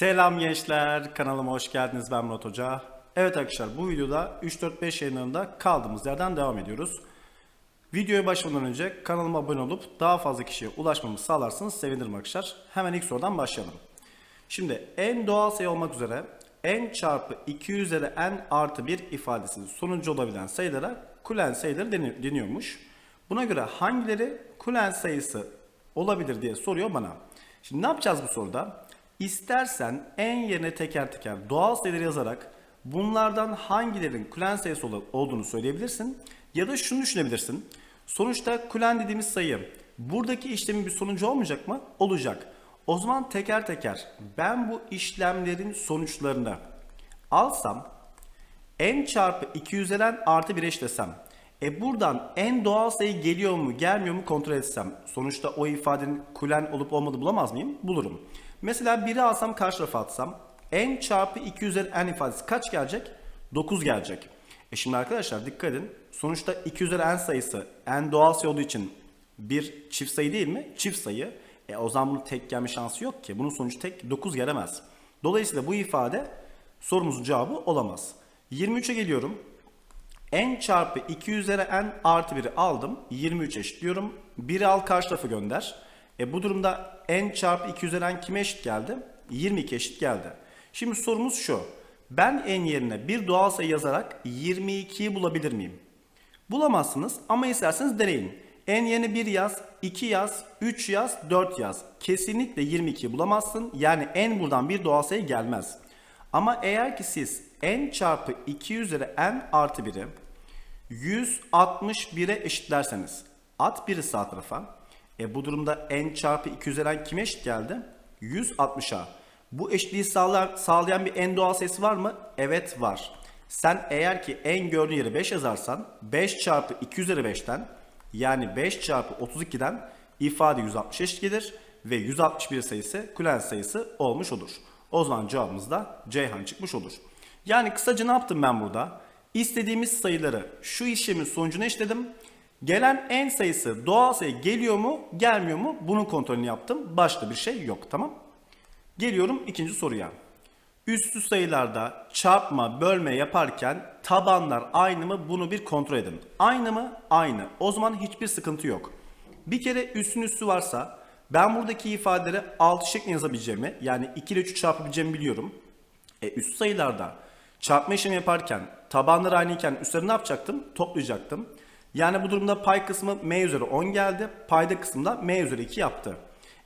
Selam gençler, kanalıma hoş geldiniz. Ben Murat Hoca. Evet arkadaşlar bu videoda 3-4-5 yayınlarında kaldığımız yerden devam ediyoruz. Videoya başlamadan önce kanalıma abone olup daha fazla kişiye ulaşmamı sağlarsanız sevinirim arkadaşlar. Hemen ilk sorudan başlayalım. Şimdi en doğal sayı olmak üzere n çarpı 2 üzeri n artı 1 ifadesinin sonucu olabilen sayılara Kulen sayıları deni- deniyormuş. Buna göre hangileri Kulen sayısı olabilir diye soruyor bana. Şimdi ne yapacağız bu soruda? İstersen en yerine teker teker doğal sayıları yazarak bunlardan hangilerin Kulen sayısı ol- olduğunu söyleyebilirsin. Ya da şunu düşünebilirsin. Sonuçta Kulen dediğimiz sayı buradaki işlemin bir sonucu olmayacak mı? Olacak. O zaman teker teker ben bu işlemlerin sonuçlarını alsam n çarpı 2 üzeri n artı 1 eşlesem e buradan n doğal sayı geliyor mu gelmiyor mu kontrol etsem sonuçta o ifadenin kulen olup olmadığı bulamaz mıyım? Bulurum. Mesela 1'i alsam karşı tarafa atsam n çarpı 2 üzeri n ifadesi kaç gelecek? 9 gelecek. E şimdi arkadaşlar dikkat edin. Sonuçta 2 üzeri n sayısı n doğal sayı olduğu için bir çift sayı değil mi? Çift sayı. E o zaman bunun tek gelme şansı yok ki. Bunun sonucu tek 9 gelemez. Dolayısıyla bu ifade sorumuzun cevabı olamaz. 23'e geliyorum. n çarpı 2 üzeri n artı 1'i aldım. 23 eşitliyorum. 1'i al karşı tarafı gönder. E bu durumda n çarpı 2 üzeri n kime eşit geldi? 22 eşit geldi. Şimdi sorumuz şu. Ben n yerine bir doğal sayı yazarak 22'yi bulabilir miyim? Bulamazsınız ama isterseniz deneyin. N yerine 1 yaz, 2 yaz, 3 yaz, 4 yaz. Kesinlikle 22'yi bulamazsın. Yani n buradan bir doğal sayı gelmez. Ama eğer ki siz n çarpı 2 üzeri n artı 1'i 161'e eşitlerseniz at biri sağ tarafa. E bu durumda n çarpı 2 üzeri n kime eşit geldi? 160'a. Bu eşitliği sağlar, sağlayan bir n doğal sayısı var mı? Evet var. Sen eğer ki n gördüğün yere 5 yazarsan 5 çarpı 2 üzeri 5'ten yani 5 çarpı 32'den ifade 160 eşit gelir ve 161 sayısı Kulen sayısı olmuş olur. O zaman cevabımız da Ceyhan çıkmış olur. Yani kısaca ne yaptım ben burada? İstediğimiz sayıları şu işlemin sonucuna eşitledim. Gelen n sayısı doğal sayı geliyor mu gelmiyor mu bunun kontrolünü yaptım. Başka bir şey yok tamam. Geliyorum ikinci soruya. Üstü sayılarda çarpma, bölme yaparken tabanlar aynı mı bunu bir kontrol edin. Aynı mı? Aynı. O zaman hiçbir sıkıntı yok. Bir kere üstün üstü varsa ben buradaki ifadeleri 6 şeklinde yazabileceğimi yani 2 ile 3'ü çarpabileceğimi biliyorum. E üst sayılarda çarpma işlemi yaparken tabanlar aynıyken üstleri ne yapacaktım? Toplayacaktım. Yani bu durumda pay kısmı m üzeri 10 geldi. Payda kısmında m üzeri 2 yaptı.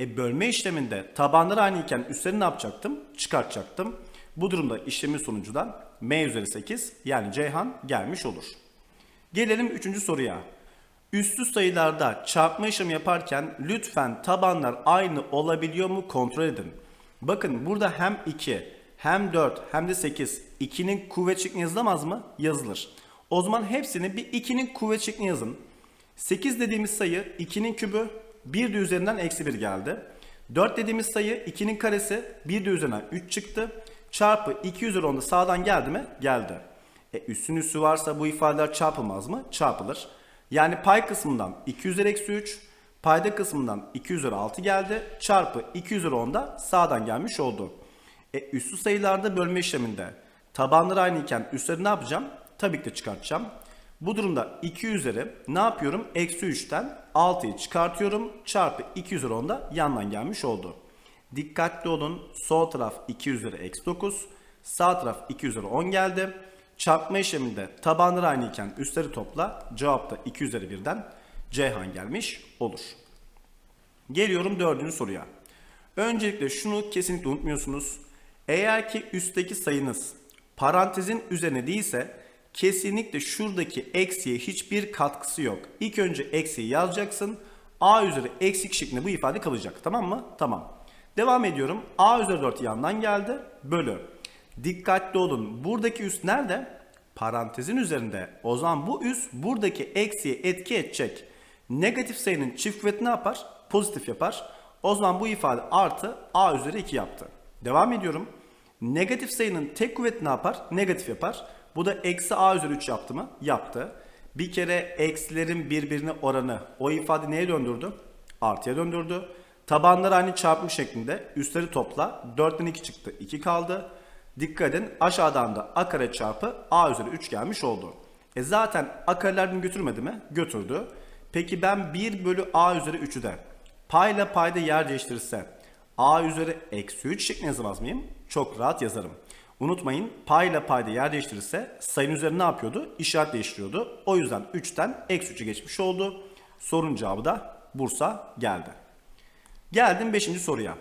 E bölme işleminde tabanlar aynıyken üstleri ne yapacaktım? Çıkartacaktım. Bu durumda işlemin sonucundan m üzeri 8 yani Ceyhan gelmiş olur. Gelelim üçüncü soruya. Üstü sayılarda çarpma işlemi yaparken lütfen tabanlar aynı olabiliyor mu kontrol edin. Bakın burada hem 2 hem 4 hem de 8 2'nin kuvvet şeklinde yazılamaz mı? Yazılır. O zaman hepsini bir 2'nin kuvvet şeklinde yazın. 8 dediğimiz sayı 2'nin kübü 1 de üzerinden eksi 1 geldi. 4 dediğimiz sayı 2'nin karesi 1 de üzerinden 3 çıktı. Çarpı 2 üzeri 10 da sağdan geldi mi? Geldi. E üstün üssü varsa bu ifadeler çarpılmaz mı? Çarpılır. Yani pay kısmından 2 üzeri eksi 3, payda kısmından 2 üzeri 6 geldi. Çarpı 2 üzeri 10 da sağdan gelmiş oldu. E üstü sayılarda bölme işleminde tabanları aynı iken üstleri ne yapacağım? Tabii ki de çıkartacağım. Bu durumda 2 üzeri ne yapıyorum? Eksi 3'ten 6'yı çıkartıyorum. Çarpı 2 üzeri 10 da yandan gelmiş oldu. Dikkatli olun. Sol taraf 2 üzeri eksi 9. Sağ taraf 2 üzeri 10 geldi. Çarpma işleminde tabanları aynı iken üstleri topla. Cevap da 2 üzeri 1'den Ceyhan gelmiş olur. Geliyorum dördüncü soruya. Öncelikle şunu kesinlikle unutmuyorsunuz. Eğer ki üstteki sayınız parantezin üzerine değilse kesinlikle şuradaki eksiye hiçbir katkısı yok. İlk önce eksiği yazacaksın. A üzeri eksik şeklinde bu ifade kalacak. Tamam mı? Tamam. Devam ediyorum. A üzeri 4 yandan geldi. Bölü. Dikkatli olun. Buradaki üst nerede? Parantezin üzerinde. O zaman bu üst buradaki eksiye etki edecek. Negatif sayının çift kuvveti ne yapar? Pozitif yapar. O zaman bu ifade artı A üzeri 2 yaptı. Devam ediyorum. Negatif sayının tek kuvveti ne yapar? Negatif yapar. Bu da eksi A üzeri 3 yaptı mı? Yaptı. Bir kere eksilerin birbirine oranı o ifade neye döndürdü? Artıya döndürdü. Tabanlar aynı çarpım şeklinde. Üstleri topla. 4'ten 2 çıktı. 2 kaldı. Dikkat edin aşağıdan da a kare çarpı a üzeri 3 gelmiş oldu. E zaten a kareler götürmedi mi? Götürdü. Peki ben 1 bölü a üzeri 3'ü de payla payda yer değiştirirse a üzeri eksi 3 şeklinde yazamaz mıyım? Çok rahat yazarım. Unutmayın payla payda yer değiştirirse sayının üzerine ne yapıyordu? İşaret değiştiriyordu. O yüzden 3'ten eksi 3'ü geçmiş oldu. Sorun cevabı da Bursa geldi. Geldim 5. soruya.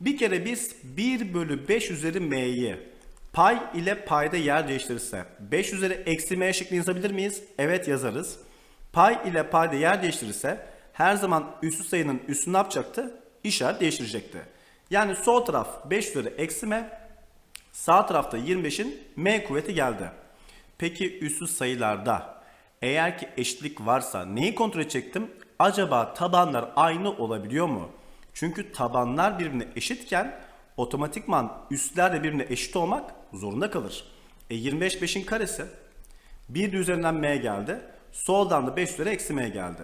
Bir kere biz 1 bölü 5 üzeri m'yi pay ile payda yer değiştirirse 5 üzeri eksi m şeklinde yazabilir miyiz? Evet yazarız. Pay ile payda yer değiştirirse her zaman üssü sayının üssü ne yapacaktı? İşaret değiştirecekti. Yani sol taraf 5 üzeri eksi m, sağ tarafta 25'in m kuvveti geldi. Peki üssü sayılarda eğer ki eşitlik varsa neyi kontrol edecektim? Acaba tabanlar aynı olabiliyor mu? Çünkü tabanlar birbirine eşitken otomatikman üstler de birbirine eşit olmak zorunda kalır. E 25 5'in karesi. Bir de üzerinden m geldi. Soldan da 5 üzeri eksi m geldi.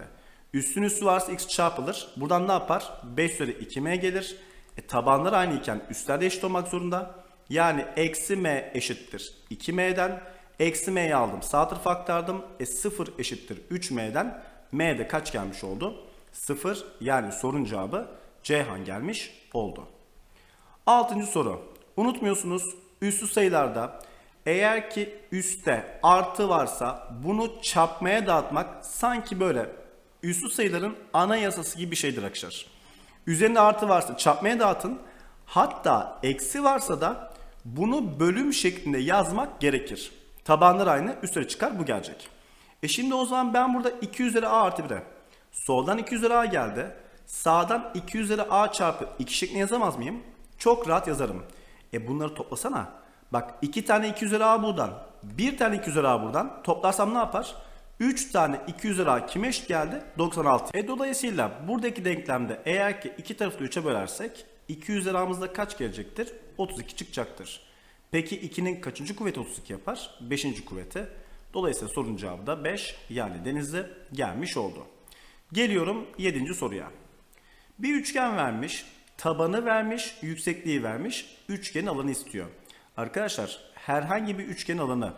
Üstün üstü varsa x çarpılır. Buradan ne yapar? 5 üzeri 2m gelir. E, tabanlar aynı iken üstler de eşit olmak zorunda. Yani eksi m eşittir 2m'den. Eksi m'yi aldım. Sağ tarafa. E 0 eşittir 3m'den. m'de kaç gelmiş oldu? 0 yani sorun cevabı Ceyhan gelmiş oldu. Altıncı soru. Unutmuyorsunuz üssü sayılarda eğer ki üstte artı varsa bunu çarpmaya dağıtmak sanki böyle üssü sayıların ana yasası gibi bir şeydir arkadaşlar. Üzerinde artı varsa çarpmaya dağıtın. Hatta eksi varsa da bunu bölüm şeklinde yazmak gerekir. Tabanlar aynı üstleri çıkar bu gelecek. E şimdi o zaman ben burada 2 üzeri a artı 1'e soldan 2 üzeri a geldi. Sağdan 2 üzeri a çarpı 2 şeklinde yazamaz mıyım? Çok rahat yazarım. E bunları toplasana. Bak 2 tane 2 üzeri a buradan. 1 tane 2 üzeri a buradan. Toplarsam ne yapar? 3 tane 2 üzeri a kime eşit geldi? 96. E dolayısıyla buradaki denklemde eğer ki iki tarafı da 3'e bölersek 2 üzeri a'mızda kaç gelecektir? 32 çıkacaktır. Peki 2'nin kaçıncı kuvveti 32 yapar? 5. kuvveti. Dolayısıyla sorunun cevabı da 5 yani denizli gelmiş oldu. Geliyorum 7. soruya. Bir üçgen vermiş, tabanı vermiş, yüksekliği vermiş, üçgenin alanı istiyor. Arkadaşlar herhangi bir üçgen alanı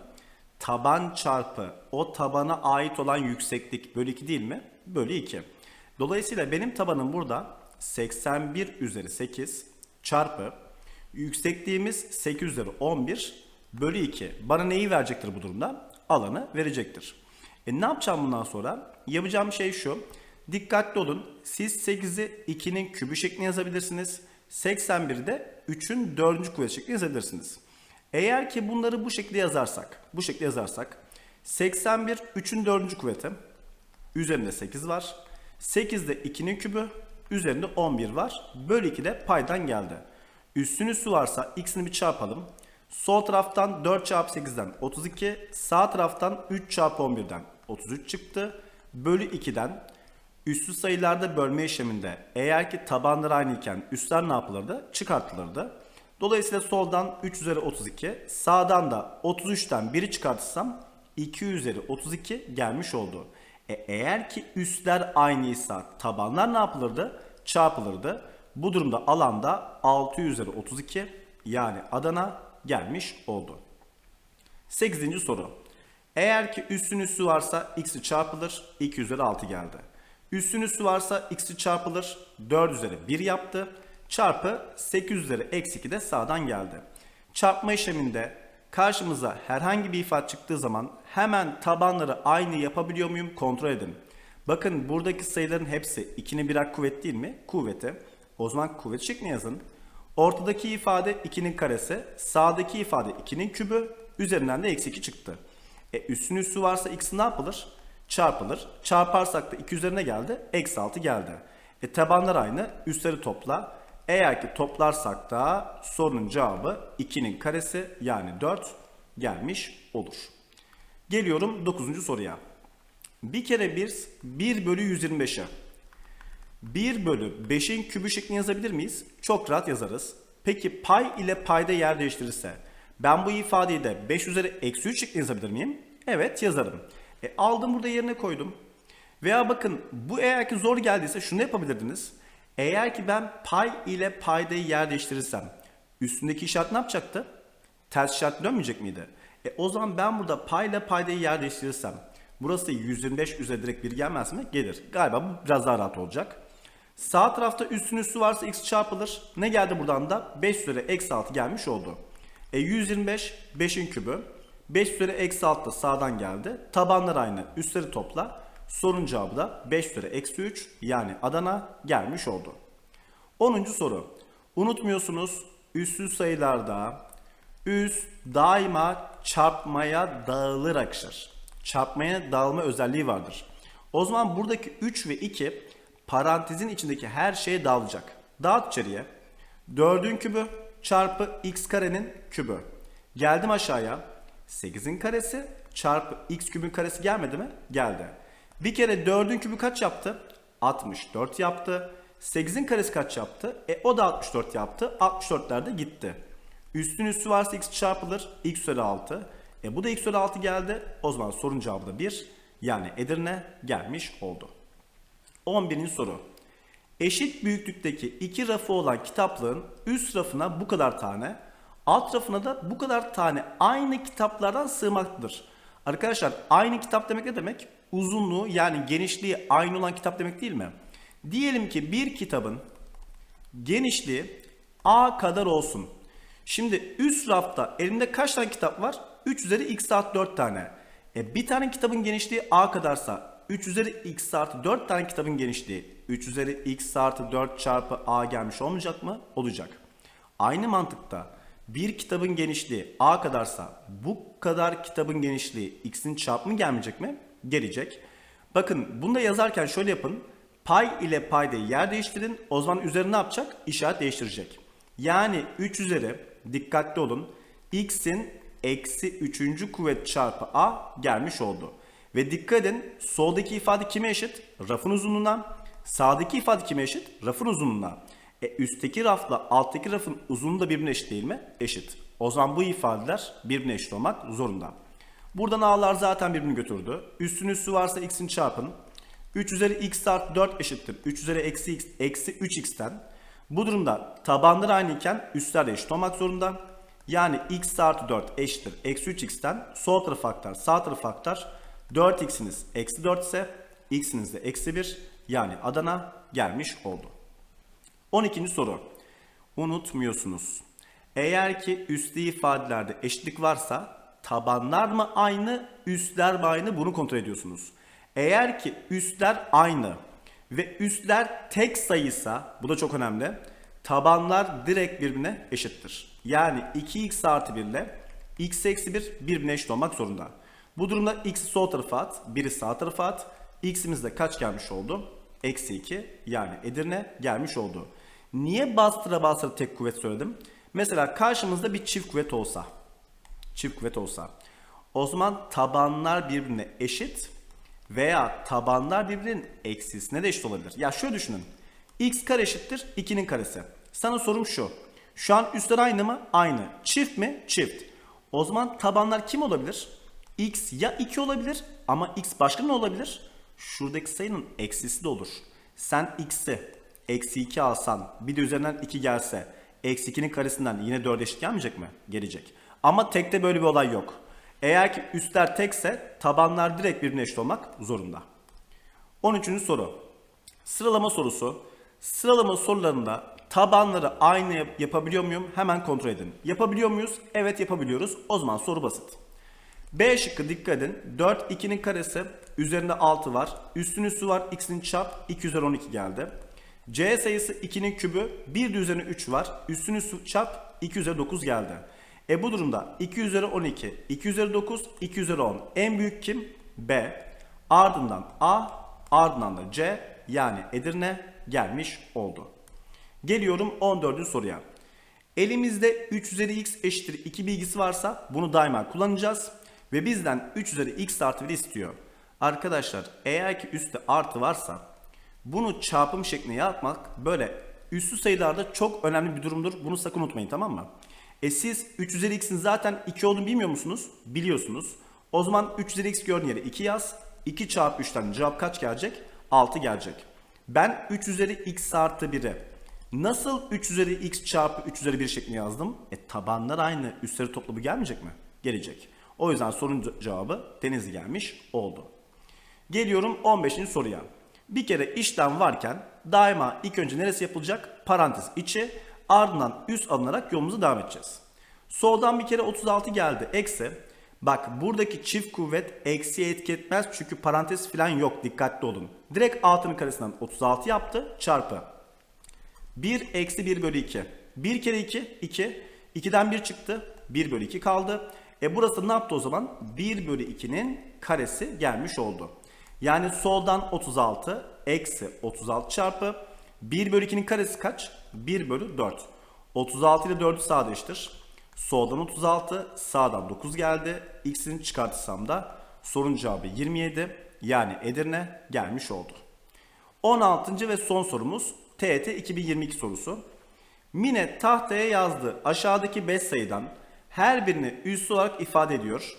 taban çarpı o tabana ait olan yükseklik bölü 2 değil mi? Bölü 2. Dolayısıyla benim tabanım burada 81 üzeri 8 çarpı yüksekliğimiz 8 üzeri 11 bölü 2. Bana neyi verecektir bu durumda? Alanı verecektir. E ne yapacağım bundan sonra? Yapacağım şey şu. Dikkatli olun. Siz 8'i 2'nin kübü şeklinde yazabilirsiniz. 81'i de 3'ün 4. kuvveti şeklinde yazabilirsiniz. Eğer ki bunları bu şekilde yazarsak, bu şekilde yazarsak 81 3'ün 4. kuvveti. Üzerinde 8 var. 8 de 2'nin kübü. Üzerinde 11 var. Bölü 2 de paydan geldi. Üstün üstü varsa x'ini bir çarpalım. Sol taraftan 4 çarpı 8'den 32. Sağ taraftan 3 çarpı 11'den 33 çıktı. Bölü 2'den üstü sayılarda bölme işleminde eğer ki tabanlar aynı iken üstler ne yapılırdı? Çıkartılırdı. Dolayısıyla soldan 3 üzeri 32, sağdan da 33'ten 1'i çıkartırsam 2 üzeri 32 gelmiş oldu. E eğer ki üstler aynıysa tabanlar ne yapılırdı? Çarpılırdı. Bu durumda alanda 6 üzeri 32 yani Adana gelmiş oldu. 8. soru. Eğer ki üstün üssü varsa x'i çarpılır 2 üzeri 6 geldi. Üstün üssü varsa x'i çarpılır 4 üzeri 1 yaptı. Çarpı 8 üzeri eksi 2 de sağdan geldi. Çarpma işleminde karşımıza herhangi bir ifade çıktığı zaman hemen tabanları aynı yapabiliyor muyum kontrol edin. Bakın buradaki sayıların hepsi 2'nin birer kuvvet değil mi? Kuvveti. O zaman kuvvet şeklinde yazın. Ortadaki ifade 2'nin karesi, sağdaki ifade 2'nin kübü, üzerinden de eksi 2 çıktı. E üstün üstü varsa x ne yapılır? Çarpılır. Çarparsak da 2 üzerine geldi, eksi 6 geldi. E tabanlar aynı, üstleri topla. Eğer ki toplarsak da sorunun cevabı 2'nin karesi yani 4 gelmiş olur. Geliyorum 9. soruya. Bir kere 1, 1 bölü 125'e. 1 bölü 5'in kübü şeklinde yazabilir miyiz? Çok rahat yazarız. Peki pay ile payda yer değiştirirse ben bu ifadeyi de 5 üzeri eksi 3 şeklinde yazabilir miyim? Evet yazarım. E, aldım burada yerine koydum. Veya bakın bu eğer ki zor geldiyse şunu yapabilirdiniz. Eğer ki ben pay ile paydayı yer değiştirirsem üstündeki işaret ne yapacaktı? Ters işaret dönmeyecek miydi? E o zaman ben burada pay ile paydayı yer değiştirirsem burası 125 üzeri direkt 1 gelmez mi? Gelir. Galiba bu biraz daha rahat olacak. Sağ tarafta üstün üstü varsa x çarpılır. Ne geldi buradan da? 5 üzeri eksi 6 gelmiş oldu. E 125 5'in kübü. 5 üzeri eksi 6 da sağdan geldi. Tabanlar aynı. Üstleri topla. Sorun cevabı da 5 üzeri eksi 3 yani Adana gelmiş oldu. 10. soru. Unutmuyorsunuz üssüz sayılarda üst daima çarpmaya dağılır arkadaşlar. Çarpmaya dağılma özelliği vardır. O zaman buradaki 3 ve 2 parantezin içindeki her şeye dağılacak. Dağıt içeriye. 4'ün kübü çarpı x karenin kübü. Geldim aşağıya. 8'in karesi çarpı x kübün karesi gelmedi mi? Geldi. Bir kere 4'ün kübü kaç yaptı? 64 yaptı. 8'in karesi kaç yaptı? E o da 64 yaptı. 64'ler de gitti. Üstün üstü varsa x çarpılır. x üzeri 6. E bu da x üzeri 6 geldi. O zaman sorun cevabı da 1. Yani Edirne gelmiş oldu. 11. soru. Eşit büyüklükteki iki rafı olan kitaplığın üst rafına bu kadar tane, alt rafına da bu kadar tane aynı kitaplardan sığmaktadır. Arkadaşlar aynı kitap demek ne demek? Uzunluğu yani genişliği aynı olan kitap demek değil mi? Diyelim ki bir kitabın genişliği A kadar olsun. Şimdi üst rafta elimde kaç tane kitap var? 3 üzeri x artı 4 tane. E bir tane kitabın genişliği A kadarsa 3 üzeri x artı 4 tane kitabın genişliği 3 üzeri x artı 4 çarpı A gelmiş olmayacak mı? Olacak. Aynı mantıkta bir kitabın genişliği A kadarsa bu kadar kitabın genişliği x'in çarpımı gelmeyecek mi? Gelecek. Bakın bunu da yazarken şöyle yapın. Pay ile paydayı yer değiştirin. O zaman üzerine ne yapacak? İşaret değiştirecek. Yani 3 üzeri dikkatli olun. x'in eksi 3. kuvvet çarpı a gelmiş oldu. Ve dikkat edin soldaki ifade kime eşit? Rafın uzunluğuna. Sağdaki ifade kime eşit? Rafın uzunluğuna. E üstteki rafla alttaki rafın uzunluğu da birbirine eşit değil mi? Eşit. O zaman bu ifadeler birbirine eşit olmak zorunda. Buradan a'lar zaten birbirini götürdü. Üstün üstü varsa x'in çarpın. 3 üzeri x artı 4 eşittir. 3 üzeri eksi x eksi 3x'ten. Bu durumda tabanlar aynı iken üstler eşit olmak zorunda. Yani x artı 4 eşittir. Eksi 3x'ten sol tarafı aktar sağ tarafı aktar. 4x'iniz eksi 4 ise x'iniz de eksi 1 yani Adana gelmiş oldu. 12. soru. Unutmuyorsunuz. Eğer ki üslü ifadelerde eşitlik varsa tabanlar mı aynı, üstler mi aynı bunu kontrol ediyorsunuz. Eğer ki üstler aynı ve üstler tek sayıysa bu da çok önemli. Tabanlar direkt birbirine eşittir. Yani 2x artı 1 ile x eksi 1 birbirine eşit olmak zorunda. Bu durumda x'i sol tarafa at, 1'i sağ tarafa at. x'imiz de kaç gelmiş oldu? Eksi 2 yani Edirne gelmiş oldu. Niye bastıra bastıra tek kuvvet söyledim? Mesela karşımızda bir çift kuvvet olsa. Çift kuvvet olsa. O zaman tabanlar birbirine eşit veya tabanlar birbirinin eksisine de eşit olabilir. Ya şöyle düşünün. x kare eşittir 2'nin karesi. Sana sorum şu. Şu an üstler aynı mı? Aynı. Çift mi? Çift. O zaman tabanlar kim olabilir? x ya 2 olabilir ama x başka ne olabilir? Şuradaki sayının eksisi de olur. Sen x'i eksi 2 alsan bir de üzerinden 2 gelse eksi 2'nin karesinden yine 4 eşit gelmeyecek mi? Gelecek. Ama tekte böyle bir olay yok. Eğer ki üstler tekse tabanlar direkt birbirine eşit olmak zorunda. 13. soru. Sıralama sorusu. Sıralama sorularında tabanları aynı yap- yapabiliyor muyum? Hemen kontrol edin. Yapabiliyor muyuz? Evet yapabiliyoruz. O zaman soru basit. B şıkkı dikkat edin. 4 2'nin karesi üzerinde 6 var. Üstün üstü var. X'in çap 2 üzeri 12 geldi. C sayısı 2'nin kübü 1 de üzerine 3 var. Üstün üstü çap 2 üzeri 9 geldi. E bu durumda 2 üzeri 12, 2 üzeri 9, 2 üzeri 10. En büyük kim? B. Ardından A, ardından da C yani Edirne gelmiş oldu. Geliyorum 14. soruya. Elimizde 3 üzeri x eşittir 2 bilgisi varsa bunu daima kullanacağız. Ve bizden 3 üzeri x artı 1 istiyor. Arkadaşlar eğer ki üstte artı varsa bunu çarpım şeklinde yapmak böyle üstü sayılarda çok önemli bir durumdur. Bunu sakın unutmayın tamam mı? E siz 3 üzeri x'in zaten 2 olduğunu bilmiyor musunuz? Biliyorsunuz. O zaman 3 üzeri x gördüğün yere 2 yaz. 2 çarpı 3'ten cevap kaç gelecek? 6 gelecek. Ben 3 üzeri x artı 1'i nasıl 3 üzeri x çarpı 3 üzeri 1 şeklinde yazdım? E tabanlar aynı. Üstleri toplamı gelmeyecek mi? Gelecek. O yüzden sorunun ce- cevabı Denizli gelmiş oldu. Geliyorum 15. soruya. Bir kere işlem varken daima ilk önce neresi yapılacak? Parantez içi ardından üst alınarak yolumuza devam edeceğiz. Soldan bir kere 36 geldi. Eksi. Bak buradaki çift kuvvet eksiye etki etmez çünkü parantez falan yok. Dikkatli olun. Direkt altının karesinden 36 yaptı. Çarpı. 1 eksi 1 bölü 2. 1 kere 2 2. 2'den 1 çıktı. 1 bölü 2 kaldı. E burası ne yaptı o zaman? 1 bölü 2'nin karesi gelmiş oldu. Yani soldan 36 eksi 36 çarpı 1 bölü 2'nin karesi kaç? 1 bölü 4. 36 ile 4'ü sadeleştir. Soldan 36, sağdan 9 geldi. X'ini çıkartırsam da sorun cevabı 27. Yani Edirne gelmiş oldu. 16. ve son sorumuz TET 2022 sorusu. Mine tahtaya yazdı. Aşağıdaki 5 sayıdan her birini üssü olarak ifade ediyor.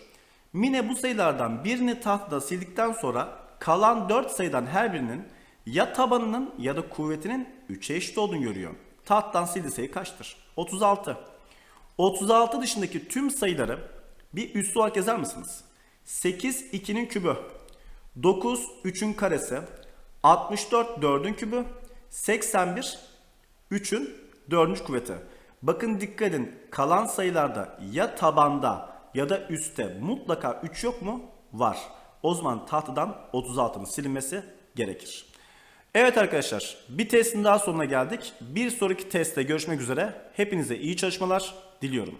Mine bu sayılardan birini tahtada sildikten sonra kalan 4 sayıdan her birinin ya tabanının ya da kuvvetinin 3'e eşit olduğunu görüyor. Tahttan sildiği sayı kaçtır? 36. 36 dışındaki tüm sayıları bir üssü olarak yazar mısınız? 8 2'nin kübü, 9 3'ün karesi, 64 4'ün kübü, 81 3'ün 4. kuvveti. Bakın dikkat edin kalan sayılarda ya tabanda ya da üstte mutlaka 3 yok mu? Var. O zaman tahtadan 36'nın silinmesi gerekir. Evet arkadaşlar bir testin daha sonuna geldik. Bir sonraki testte görüşmek üzere. Hepinize iyi çalışmalar diliyorum.